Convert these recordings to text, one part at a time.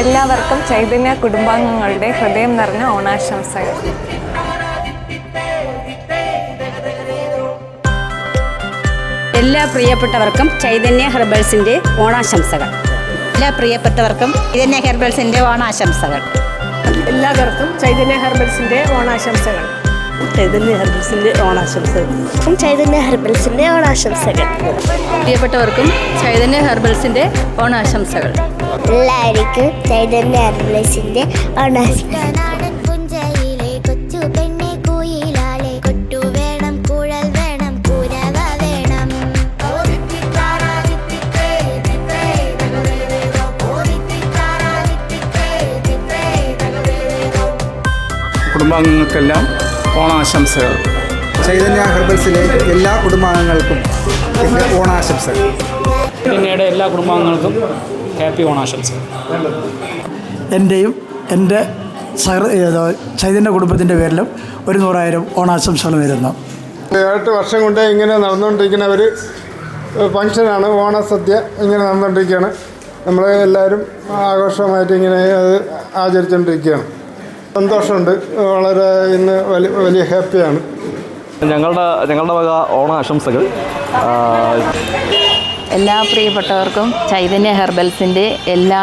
എല്ലാവർക്കും ചൈതന്യ കുടുംബാംഗങ്ങളുടെ ഹൃദയം നിറഞ്ഞ ഓണാശംസകൾ. എല്ലാ പ്രിയപ്പെട്ടവർക്കും ചൈതന്യ ഹെർബൽസിന്റെ ഓണാശംസകൾ. എല്ലാ പ്രിയപ്പെട്ടവർക്കും ചൈതന്യ ഹെർബൽസിന്റെ ഓണാശംസകൾ. എല്ലാവർക്കും ചൈതന്യ ഹെർബൽസിന്റെ ഓണാശംസകൾ. ചൈതന്യ ഹെർബൽസിന്റെ ഓണാശംസകൾ. ചൈതന്യ ഹെർബൽസിന്റെ ഓണാശംസകൾ. പ്രിയപ്പെട്ടവർക്കും ചൈതന്യ ഹെർബൽസിന്റെ ഓണാശംസകൾ. എല്ലാവർക്കും ചൈതന്യ ഹെർബൽസിന്റെ ഓണാശംസകൾ. കുടുംബാംഗങ്ങൾക്കെല്ലാം ഓണാശംസകൾ. ചൈതന്യ ഹെർബൽസിലെ എല്ലാ കുടുംബാംഗങ്ങൾക്കും എന്റെ ഓണാശംസകൾ. പിന്നീട് എല്ലാ കുടുംബാംഗങ്ങൾക്കും ഹാപ്പി ഓണാശംസകൾ. എന്റെയും എന്റെ സഹ ചൈതന്യ കുടുംബത്തിന്റെ പേരിലും ഒരു നൂറായിരം ഓണാശംസകൾ വരുന്നു ഏഴെട്ട് വർഷം കൊണ്ട് ഇങ്ങനെ നടന്നുകൊണ്ടിരിക്കുന്ന ഒരു ഫങ്ഷനാണ് ഓണസദ്യ ഇങ്ങനെ നടന്നുകൊണ്ടിരിക്കുകയാണ്. നമ്മൾ എല്ലാവരും ആഘോഷമായിട്ട് ഇങ്ങനെ അത് ആചരിച്ചുകൊണ്ടിരിക്കുകയാണ്. സന്തോഷമുണ്ട്. വളരെ ഇന്ന് വലിയ വലിയ ഹാപ്പിയാണ്. ഞങ്ങളുടെ ഞങ്ങളുടെ വക ഓണാശംസകൾ ആശംസകൾ. എല്ലാ പ്രിയപ്പെട്ടവർക്കും ചൈതന്യ ഹെർബൽസിന്റെ എല്ലാ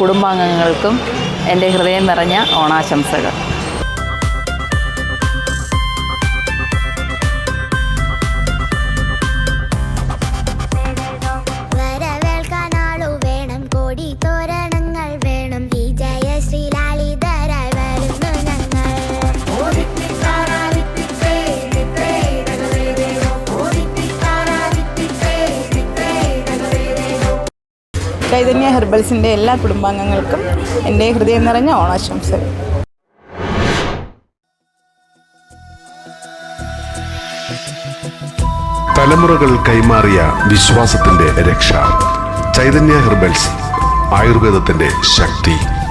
കുടുംബാംഗങ്ങൾക്കും എന്റെ ഹൃദയം നിറഞ്ഞ ഓണാശംസകൾ. ചൈതന്യ ഹെർബൽസിന്റെ എല്ലാ കുടുംബാംഗങ്ങൾക്കും എന്റെ ഹൃദയം നിറഞ്ഞ ഓണാശംസകൾ. തലമുറകൾ കൈമാറിയ വിശ്വാസത്തിന്റെ രക്ഷ. ചൈതന്യ ഹെർബൽസ് ആയുർവേദത്തിന്റെ ശക്തി.